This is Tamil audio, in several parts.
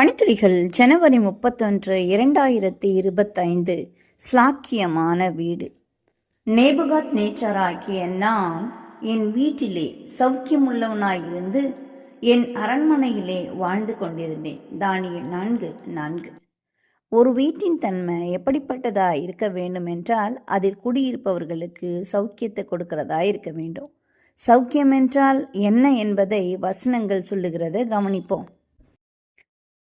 பணித்துளிகள் ஜனவரி முப்பத்தொன்று இரண்டாயிரத்தி இருபத்தைந்து. ஸ்லாக்கியமான வீடு. நேபுகாத் நேச்சராகிய நான் என் வீட்டிலே சௌக்கியமுள்ளவனாயிருந்து என் அரண்மனையிலே வாழ்ந்து கொண்டிருந்தேன். தானிய நான்கு நான்கு. ஒரு வீட்டின் தன்மை எப்படிப்பட்டதா இருக்க வேண்டும் என்றால் அதில் குடியிருப்பவர்களுக்கு சௌக்கியத்தை கொடுக்கிறதா இருக்க வேண்டும். சௌக்கியம் என்றால் என்ன என்பதை வசனங்கள் சொல்லுகிறத. கவனிப்போம்.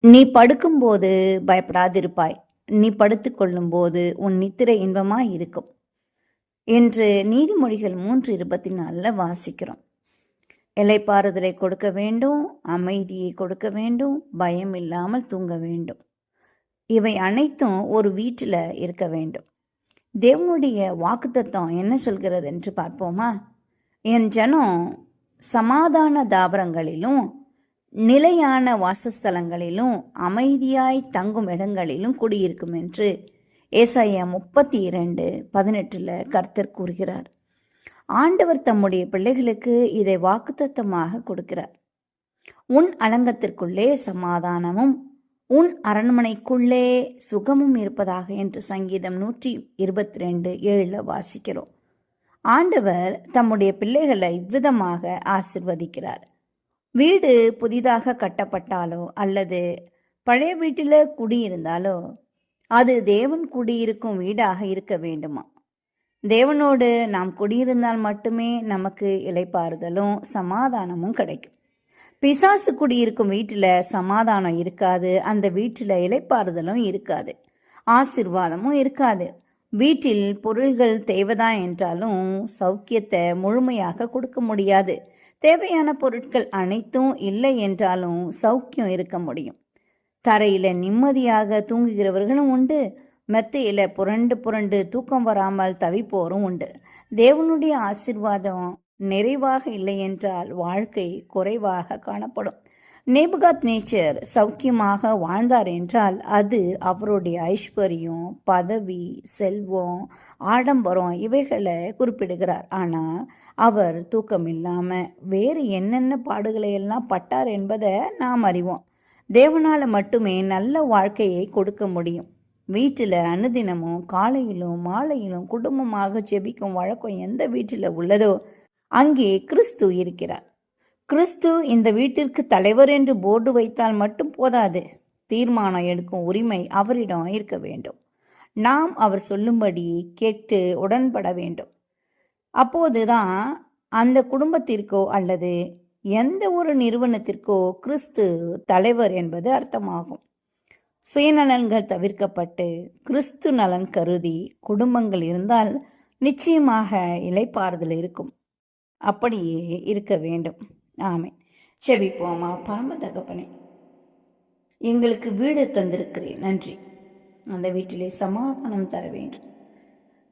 நீ படுக்கும்போது பயப்படாதிருப்பாய். நீ படுத்துக்கொள்ளும்போது உன் நித்திரை இன்பமாய் இருக்கும். என்று நீதிமொழிகள் மூன்று இருபத்தி நாலில் வாசிக்கிறோம் இலைப்பாறுதலை கொடுக்க வேண்டும் அமைதியை கொடுக்க வேண்டும் பயம் இல்லாமல் தூங்க வேண்டும். இவை அனைத்தும் ஒரு வீட்டில் இருக்க வேண்டும். தேவனுடைய வாக்குத்தத்தம் என்ன சொல்கிறது என்று பார்ப்போமா? என் ஜனம் சமாதான தாபரங்களிலும் நிலையான வாசஸ்தலங்களிலும் அமைதியாய் தங்கும் இடங்களிலும் குடியிருக்கும் என்று ஏசாயா முப்பத்தி இரண்டு பதினெட்டில் கர்த்தர் கூறுகிறார். ஆண்டவர் தம்முடைய பிள்ளைகளுக்கு இதை வாக்குத்தத்தமாக கொடுக்கிறார். உன் அலங்கத்திற்குள்ளே சமாதானமும் உன் அரண்மனைக்குள்ளே சுகமும் இருப்பதாக என்று சங்கீதம் நூற்றி இருபத்தி ரெண்டு ஏழில் வாசிக்கிறோம். ஆண்டவர் தம்முடைய பிள்ளைகளை இவ்விதமாக ஆசிர்வதிக்கிறார். வீடு புதிதாக கட்டப்பட்டாலோ அல்லது பழைய வீட்டில் குடியிருந்தாலோ அது தேவன் குடியிருக்கும் வீடாக இருக்க வேண்டுமா? தேவனோடு நாம் குடியிருந்தால் மட்டுமே நமக்கு இலைப்பாறுதலும் சமாதானமும் கிடைக்கும். பிசாசு குடியிருக்கும் வீட்டில் சமாதானம் இருக்காது அந்த வீட்டில் இலைப்பாறுதலும் இருக்காது ஆசிர்வாதமும் இருக்காது. வீட்டில் பொருள்கள் தேவைதான் என்றாலும் சௌக்கியத்தை முழுமையாக கொடுக்க முடியாது. தேவையான பொருட்கள் அனைத்தும் இல்லை என்றாலும் சௌக்கியம் இருக்க முடியும். தரையில் நிம்மதியாக தூங்குகிறவர்களும் உண்டு. மெத்தையில் புரண்டு புரண்டு தூக்கம் வராமல் தவிப்போரும் உண்டு. தேவனுடைய ஆசிர்வாதம் நிறைவாக இல்லை என்றால் வாழ்க்கை குறைவாக காணப்படும். நேபுகாத் நேச்சர் சௌக்கியமாக வாழ்ந்தார் என்றால் அது அவருடைய ஐஸ்வர்யம் பதவி செல்வம் ஆடம்பரம் இவைகளை குறிப்பிடுகிறார். ஆனால் அவர் தூக்கம் இல்லாமல் வேறு என்னென்ன பாடுகளை எல்லாம் பட்டார் என்பதை நாம் அறிவோம். தேவனால் மட்டுமே நல்ல வாழ்க்கையை கொடுக்க முடியும். வீட்டில் அனுதினமும் காலையிலும் மாலையிலும் குடும்பமாக ஜெபிக்கும் வழக்கம் எந்த வீட்டில் உள்ளதோ அங்கே கிறிஸ்து இருக்கிறார். கிறிஸ்து இந்த வீட்டிற்கு தலைவர் என்று போர்டு வைத்தால் மட்டும் போதாது. தீர்மானம் எடுக்கும் உரிமை அவரிடம் இருக்க வேண்டும். நாம் அவர் சொல்லும்படி கேட்டு உடன்பட வேண்டும். அப்போதுதான் அந்த குடும்பத்திற்கோ அல்லது எந்த ஒரு நிறுவனத்திற்கோ கிறிஸ்து தலைவர் என்பது அர்த்தமாகும். சுயநலன்கள் தவிர்க்கப்பட்டு கிறிஸ்து நலன் கருதி குடும்பங்கள் இருந்தால் நிச்சயமாக இலைப்பாறுதல் இருக்கும். அப்படியே இருக்க வேண்டும். ஆமை செபிப்போமா பரம தகப்பனே. எங்களுக்கு வீடு தந்திருக்கிறேன் நன்றி. அந்த வீட்டிலே சமாதானம் தர வேண்டும்.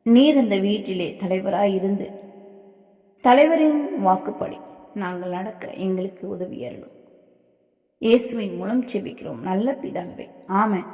நீர் அந்த வீட்டிலே தலைவராக இருந்து தலைவரின் வாக்குப்படி நாங்கள் நடக்க எங்களுக்கு உதவி அருளும். இயேசுவின் மூலம் செபிக்கிறோம். நல்ல பிதாவே. ஆமென்.